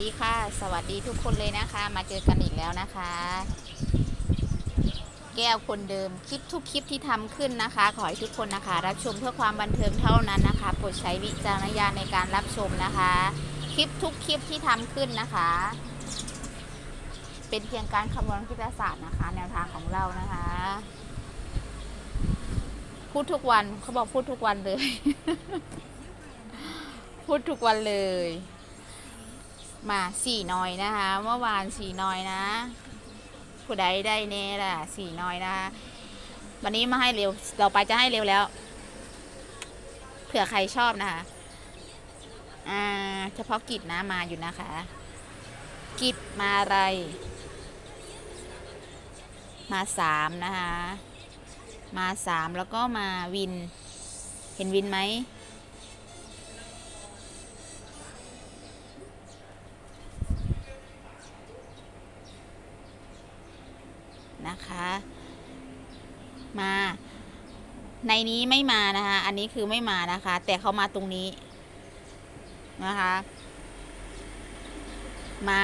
สวัสดีค่ะ สวัสดีทุกคนเลยนะคะ มาเจอกันอีกแล้วนะคะ แก้วคนเดิมคลิปทุกคลิปที่ทำขึ้นนะคะ ขอให้ทุกคนนะคะ รับชมเพื่อความบันเทิงเท่านั้นนะคะโปรดใช้วิจารณญาณในการรับชมนะคะ คลิปทุกคลิปที่ทำขึ้นนะคะ เป็นเพียงการคำนวณวิทยาศาสตร์นะคะ แนวทางของเรานะคะ พูดทุกวันเขาบอกพูดทุกวันเลย พูดทุกวันเลย มาสี่น้อยนะคะ เมื่อวานสี่น้อยนะผู้ใดได้เน่ล่ะสี่น้อยนะคะวันนี้มาให้เร็ว เราไปจะให้เร็วแล้ว เผื่อใครชอบนะคะอ่าเฉพาะกิจนะมาอยู่นะคะ กิจมาอะไร มาสามนะคะ มาสามแล้วก็มาวิน เห็นวินไหม นะคะ มา ในนี้ไม่มานะคะ อันนี้คือไม่มานะคะ แต่เขามาตรงนี้นะคะ มา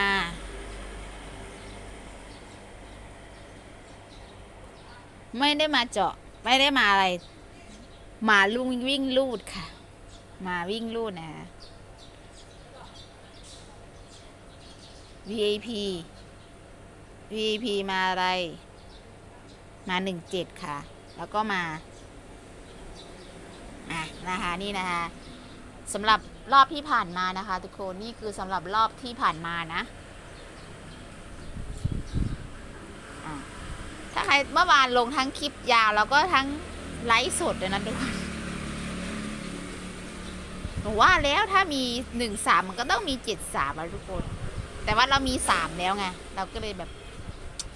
ไม่ได้มาเจาะ ไม่ได้มาอะไร มาลุงวิ่งลูดค่ะ มาวิ่งลูดนะ VIP VIP มาอะไร มาหนึ่งเจ็ดค่ะ แล้วก็มาอะนะคะนี่นะคะสำหรับรอบที่ผ่านมานะคะ ทุกคนนี่คือสำหรับรอบที่ผ่านมานะถ้าใครเมื่อวานลงทั้งคลิปยาวแล้วก็ทั้งไลฟ์สดเลยนะทุกคนหนูว่าแล้วถ้ามีหนึ่งสามมันก็ต้องมีเจ็ดสามอะทุกคน แต่ว่าเรามีสามแล้วไงเราก็เลยแบบ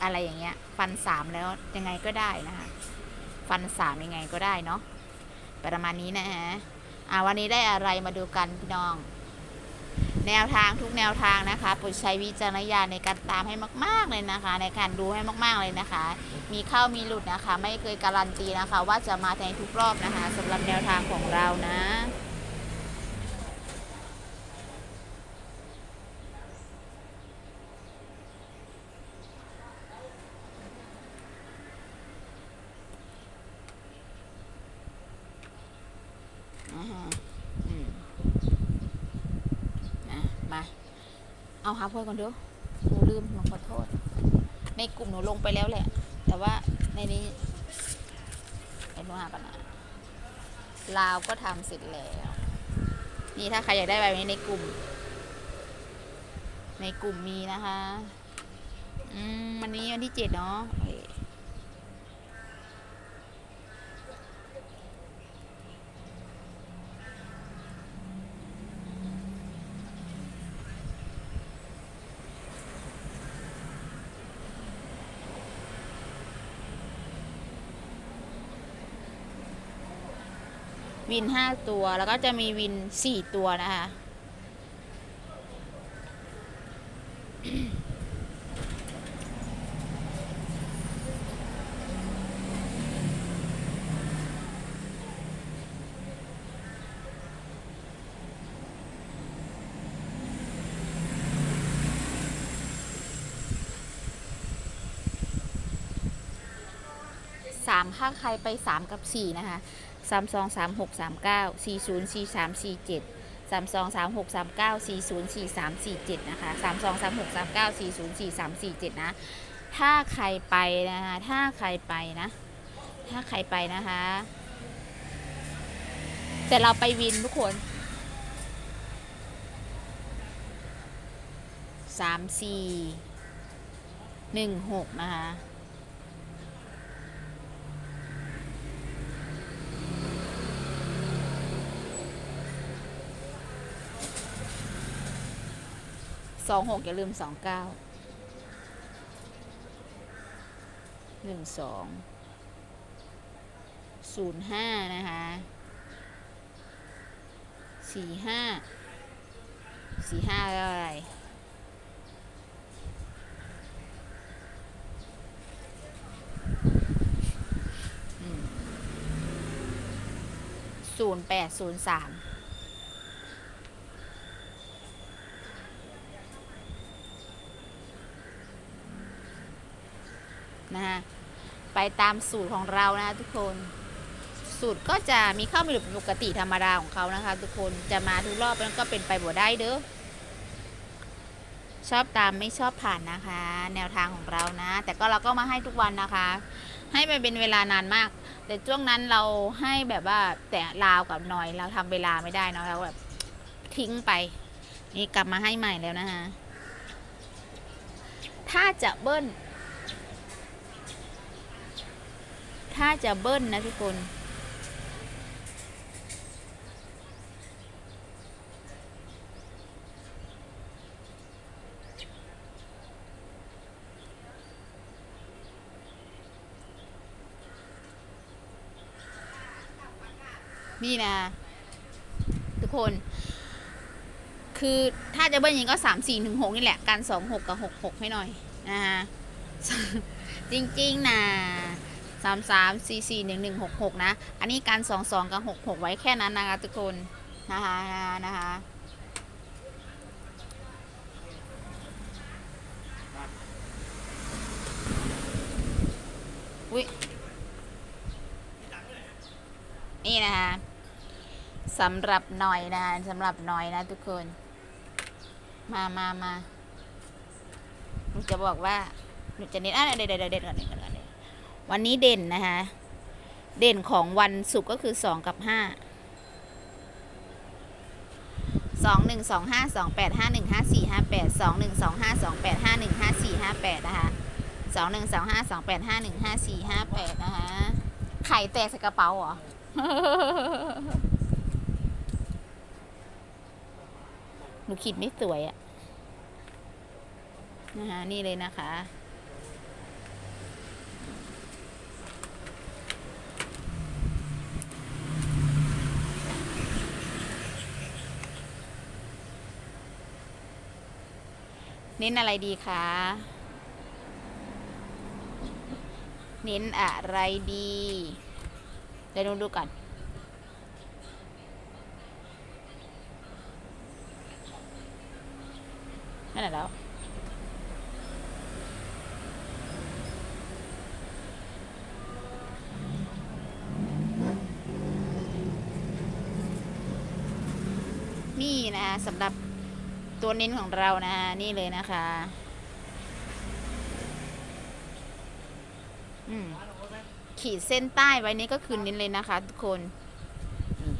อะไรอย่างเงี้ย ฟันสามแล้วยังไงก็ได้นะคะ ฟันสามยังไงก็ได้เนาะประมาณนี้นะฮะอ่าวันนี้ได้อะไรมาดูกันพี่น้อง แนวทางทุกแนวทางนะคะโปรดใช้วิจารณญาณในการตามให้มาก ๆเลยนะคะ ในการดูให้มาก ๆเลยนะคะ มีเข้ามีหลุดนะคะ ไม่เคยการันตีนะคะ ว่าจะมาในทุกรอบนะคะสำหรับแนวทางของเรานะ อ่าฮะอืมอะมา เอาหาเพื่อนก่อนเด้อหนูลืมหนูขอโทษ ในกลุ่มหนูลงไปแล้วแหละ แต่ว่าในนี้ไปหนูหากันนะลาวก็ทำเสร็จแล้ว นี่ถ้าใครอยากได้แบบนี้ในกลุ่ม ในกลุ่มมีนะคะ อืมวันนี้วันที่เจ็ดเนาะ วินห้าตัว แล้วก็จะมีวินสี่ตัวนะคะ 3 ถ้าใครไป 3 กับ 4 นะคะ 3 2 3 6 3 9 4 0 4 3 4 7 3 2 3 6 3 9 4 0 4 3 4 7 นะคะ 3 2 3 6 3 9 4 0 4 3 4 7 นะ ถ้าใครไปนะคะ ถ้าใครไปนะ ถ้าใครไปนะคะ แต่เราไปวินทุกคนสามสี่หนึ่งหกนะคะ สองหกอย่าลืมสองเก้าหนึ่งสองศูนย์ห้านะคะสี่ห้าสี่ห้าแล้วอะไรศูนย์แปดศูนย์สาม นะฮะไปตามสูตรของเรานะทุกคน สูตรก็จะมีข้าวมีหลุดปกติธรรมดาของเขานะคะ ทุกคนจะมาทุกรอบแล้วก็เป็นไปบ่ได้เด้อชอบตามไม่ชอบผ่านนะคะ แนวทางของเรานะ แต่ก็เราก็มาให้ทุกวันนะคะ ให้ไปเป็นเวลานานมาก แต่ช่วงนั้นเราให้แบบว่าแต่ลาวกับหน่อยเราทำเวลาไม่ได้เนอะเราแบบทิ้งไป นี่กลับมาให้ใหม่แล้วนะคะถ้าจะเบิ้ล ถ้าจะเบิ้ลนะทุกคน นี่นะ ทุกคน คือถ้าจะเบิ้ลยิงก็สามสี่ถึงหกนี่แหละ การสองหกกับหกหกให้หน่อย นะฮะจริง ๆ นะ สามสามสี่สี่หนึ่งหนึ่งหกหกนะ อันนี้การสองสองกับหกหกไว้แค่นั้นนะคะทุกคน นะคะนะคะอุ้ยนี่นะคะสำหรับหน่อยนะสำหรับหน่อยนะทุกคน มามามาหนูจะบอกว่าหนูจะเน้นอะเด่นเด่นเด่นเด่นก่อนเด่นก่อนเด่นวั วันนี้เด่นนะคะ เด่นของวันศุกร์ก็คือสองกับห้าสองหนึ่งสองห้าสองแปดห้าหนึ่งห้าสี่ห้าแปดสองหนึ่งสองห้าสองแปดห้าหนึ่งห้าสี่ห้าแปดนะคะสองหนึ่งสองห้าสองแปดห้าหนึ่งห้าสี่ห้าแปดนะคะไข่แตกใส่กระเป๋าเหรอหนูขีดไม่สวยอะนะคะนี่เลยนะคะ เน้นอะไรดีคะเน้นอะไรดีเดี๋ยวดูดูก่อนนั่นแหละแล้วนี่นะสำหรับ ตัวเน้นของเรานะนี่เลยนะคะอืมขีดเส้นใต้ไว้นี่ก็คือเน้นเลยนะคะ ทุกคนนี่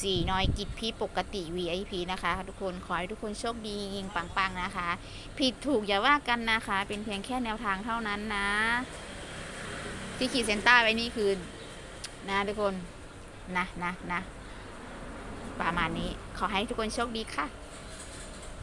สีนอยกิจพี่ปกติ VIP นะคะ ทุกคนขอให้ทุกคนโชคดียิงปังๆนะคะ ผิดถูกอย่าว่ากันนะคะ เป็นเพียงแค่แนวทางเท่านั้นนะ ที่ขีดเส้นใต้ไว้นี่คือนะทุกคนนะนะนะประมาณนี้ขอให้ทุกคนโชคดีค่ะ